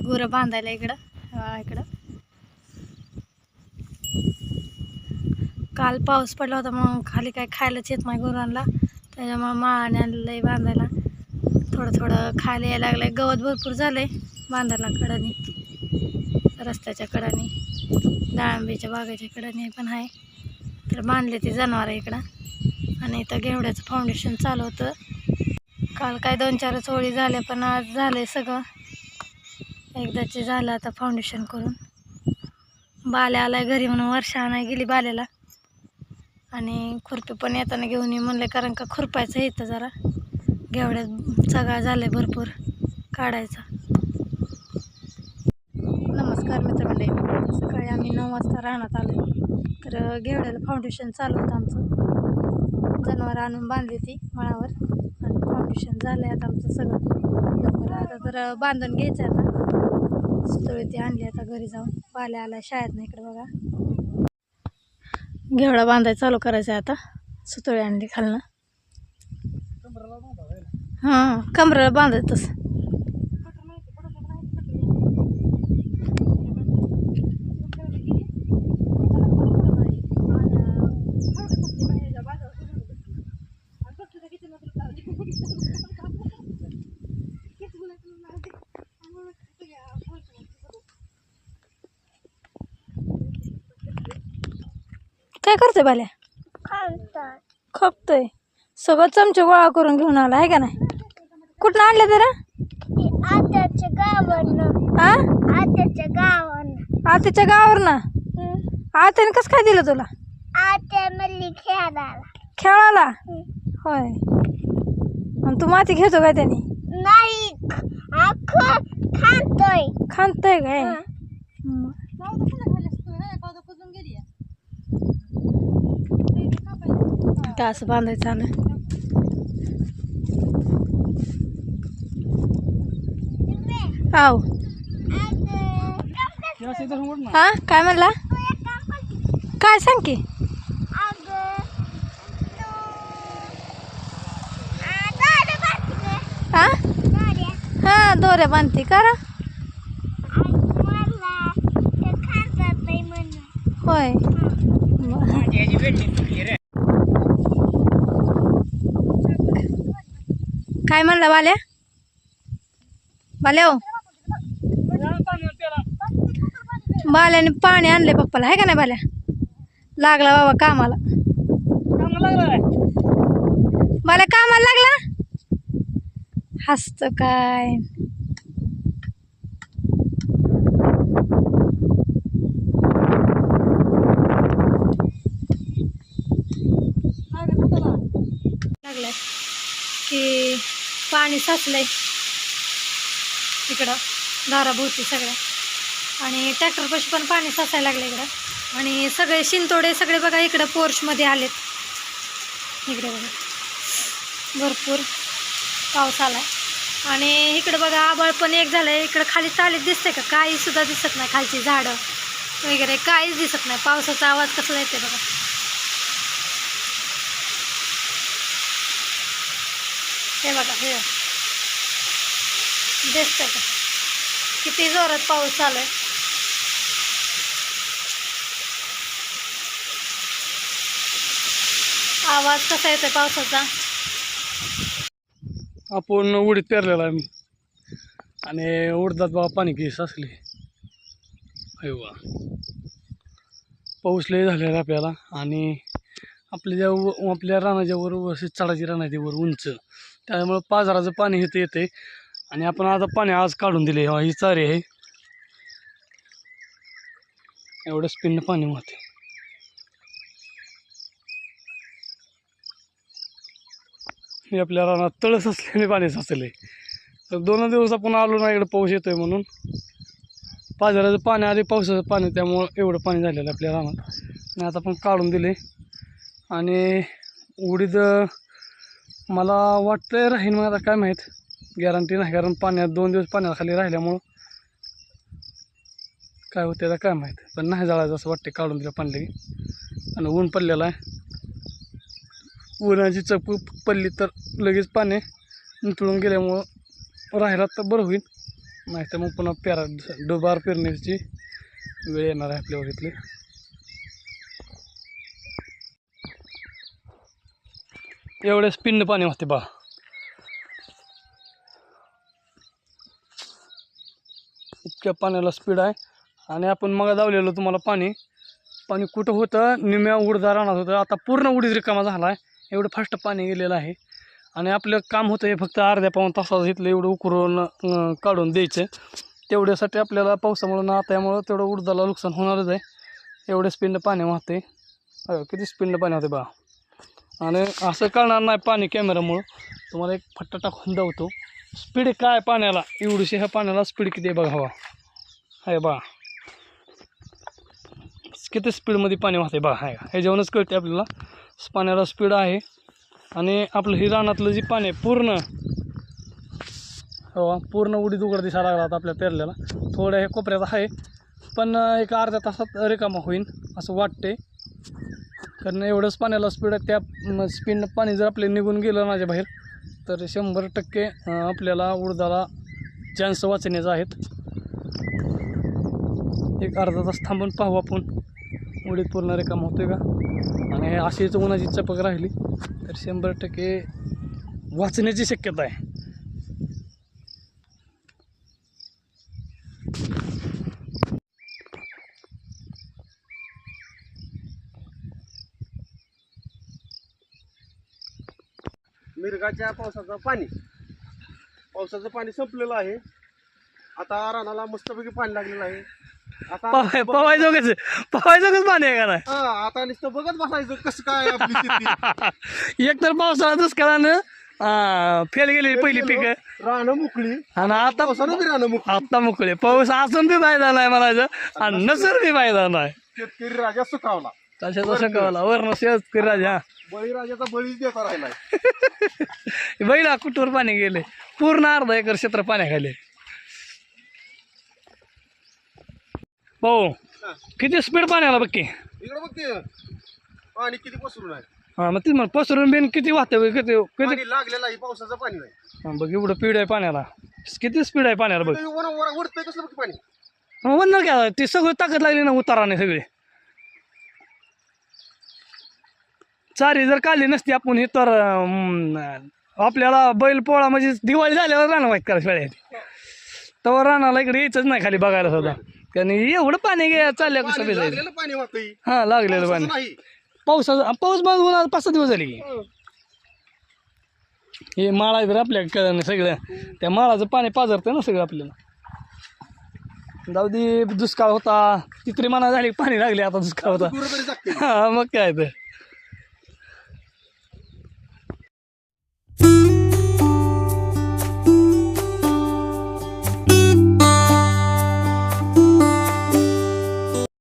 म्हणजे ती गुरं बांधायला इकडं. इकडं. काल पाऊस पडला होता मग खाली काय खायलाच येत नाही गुरांना. त्याच्यामुळं माळाने आणलंय बांधायला. थोडं थोडं खायला यायला लागलंय. गवत भरपूर झालंय बांधायला कडानी रस्त्याच्या कडानी डाळिंबीच्या बागेच्या कडानी पण आहे. तर बांधले ते जनावर इकडं. आणि इथं घेवड्याचं फाउंडेशन चालू होतं. काल काय दोन चारच होळी झाल्या पण आज झालंय सगळं. एकदाचे झालं आता फाउंडेशन करून. बाल्या आलाय घरी म्हणून वर्षा आणाय गेली बाल्याला आणि खुरपी पण येताना घेऊन ये म्हणले कारण का खुरपायचं येतं जरा. घेवड्यात सगळा झालं आहे भरपूर काढायचा. नमस्कार मित्रमंडळी सकाळी आम्ही नऊ वाजता राहण्यात आलो तर घेवड्याला फाउंडेशन चालू होतं आमचं. जनावर आणून बांधली ती मळावर. आणि फाउंडेशन झालं आहे आता आमचं सगळं. तर आता तर बांधून घ्यायचं आहे आता. सुतळी ती आणली आता घरी जाऊन. पाल्या आला शाळेत नाही इकडे बघा. घेवडा बांधायला चालू करायचं आहे आता. सुतळी आणली खालनं. हां कमरेला बांधायचं तसं. काय करतोय बाल्या? खपतोय. सगळं चमचे गोळा करून घेऊन आला आहे का नाही? कुठं आणलं तर आत्याच्या गावानं हा आत्याच्या गावानं आत्याच्या गावावर ना आत्याने कसं काय दिलं तुला? आत्या मल्ली खेळायला. खेळायला? होय. आणि तू माती घेतो काय त्याने? नाही. अख्खं खातोय. खांतय काय? हं. टास काय असं बांधायचं आलं आव. हा काय म्हणला? काय सांग की? हा? हा दोऱ्या बांधते करा होय. काय म्हणला वाल्या वाल्या हो. बाल्याने पाणी आणले पप्पाला आहे का नाही बाल्या? लागला बाबा कामाला. बाल्या कामाला लागला? हसत काय लागलाय की पाणी साचलंय. इकडं दाराभोवती सगळ्या आणि ट्रॅक्टरपाशी पण पाणी साचायला लागलं इकडं. आणि सगळे शिंतोडे सगळे बघा इकडं पोर्चमध्ये आलेत. इकडे बघा. भरपूर पाऊस आला आणि इकडं बघा आबाळ पण एक झालं आहे इकडं खाली चालीत दिसतंय का? काही सुद्धा दिसत नाही. खालची झाडं वगैरे काहीच दिसत नाही. पावसाचा आवाज कसला येते बघा. हे बघा हे. दिसतंय का? किती जोरात पाऊस चालू आहे आवाज कसा येतोय पावसाचा? आपण उडीत पेरलेला मी. आणि उडदात बाबा पाणी केस असले. अयवा पाऊस लय झालेला आपल्याला. आणि आपल्या ज्या व- आपल्या रानाच्या वर अशी चढाची रानाची वर उंच. त्यामुळं पाझराचं पाणी इथं येते आणि आपण आता पाणी आज काढून दिले. हा, ही चारे आहे. एवढं स्पिन पाणी वाहते. हे आपल्या रानात तळस असल्याने पाणी साचले तर दोन दिवस आपण आलो ना इकडे पाऊस येतोय म्हणून. बाजाराचं पाणी आले पावसाचं पाणी त्यामुळं एवढं पाणी झालेलं आहे आपल्या रानात. आणि आता आपण काढून दिले. आणि उडीद मला वाटतंय राहीन मग आता काय माहीत. गॅरंटी नाही कारण पाण्यात दोन दिवस पाण्याखाली राहिल्यामुळं काय होते त्याला काय माहीत. पण नाही जाळायचं असं वाटते काढून दिलं पाणी आणि ऊन पडलेलं आहे. उन्हाची चप पडली तर लगेच पाणी नितळून गेल्यामुळं राहिला तर बरं होईल. नाही तर मग पुन्हा पेरा दुबार पेरण्याची वेळ येणार आहे आपल्यावर इथली. एवढे स्पिन पाणी वाहते बा. इतक्या पाण्याला स्पीड आहे. आणि आपण मग धावलेलो तुम्हाला पाणी. पाणी कुठं होतं? निम्या उडदा राहणार होतं. आता पूर्ण उडीद रिकामा झाला आहे एवढं फास्ट पाणी गेलेलं आहे. आणि आपलं काम होतं हे फक्त अर्ध्या पाऊन तासात घेतलं एवढं उकरून काढून द्यायचं. तेवढ्यासाठी आपल्याला पावसामुळं ना त्यामुळं तेवढं उडदाला नुकसान होणारच आहे. एवढे स्पिंड पाणी वाहते किती स्पिंड पाणी होते बा आणि असं कळणार नाही पाणी कॅमेरामुळं तुम्हाला एक फट्टा टाकून धावतो स्पीड काय पाण्याला? एवढीशी ह्या पाण्याला स्पीड किती आहे बघा हवा. आहे बा. किती स्पीडमध्ये पाणी वाहते बा आहे ह्याच्यावरूनच कळते आपल्याला. पाण्याला स्पीड आहे. आणि आपलं ही रानातलं जे पाणी आहे पूर्ण. हो पूर्ण उडीत उघड दिसायला लागला आता आपल्या पेरल्याला थोड्या हे कोपऱ्यात आहे. पण एक अर्ध्या तासात रिकामा होईन असं वाटते कारण एवढंच पाण्याला स्पीड आहे त्या स्पीड पाणी जर आपले निघून गेलं माझ्या बाहेर तर शंभर टक्के आपल्याला उडदाला चान्स वाचण्याचा आहेत. एक अर्धा तास थांबून पाहू आपण. उडीत पूर्ण रिकाम होतोय का? आणि अशीच उन्हाची चपक राहिली तर शंभर टक्के वाचण्याची शक्यता आहे. मिरगाच्या पावसाचं पाणी. पावसाचं पाणी संपलेलं आहे. आता रानाला मस्तपैकी पाणी लागलेलं आहे. आता पवाय पाणी आहे का हा आता नुसतं बघत बसायचं कसं काय एक तर पावसाळा दुष्काळानं फेल गेली पहिली पिकं. रानं मोकळी आणि आता पावसानं रानं मोकळी आता मोकळे पाऊस असून बी फायदा नाही म्हणायचं. आणि नसर बी फायदा नाही. शेतकरी राजा सुखावला. कशाचा शिकवला वर्ण शेतकरी राजा. बळीराजाचा बळीच देता राहिलाय. बैला कुठवर पाणी गेले? पूर्ण अर्धा एकर क्षेत्र पाण्याखाली. भाऊ किती स्पीड पाण्याला बघ की? इकडं बघ ते पाणी किती पसरून आहे. हा मग ती मग पसरून बिन किती वाहते किती किती पाणी लागलेलं आहे पावसाचं पाणी नाही. हा, बघ एवढं स्पीड आहे पाण्याला. किती स्पीड आहे पाण्याला बघ. उडतंय कसलं बघ पाणी? मग म्हणणार काय ती सगळं ताकद लागली ना उताराने सगळी. चारी जर काढली नसती आपण हे तर आपल्याला बैल पोळा म्हणजे दिवाळी झाल्यावर राहणं वाईट करा शाळेत तेव्हा रानाला इकडे यायचंच नाही खाली बघायला सुद्धा. कारण एवढं पाणी गे चाललं कसं वाहतंय हा लागलेलं पाणी. पावसाचं पाऊस आज पाच सहा दिवस झाले की. हं. माळा तर आपल्या कळलं सगळं. त्या माळाचं पाणी पाजरतं ना सगळं आपल्याला. जाऊ दे दुष्काळ होता. ती तरी मना झाली पाणी लागले आता दुष्काळ होता. हा मग काय तर.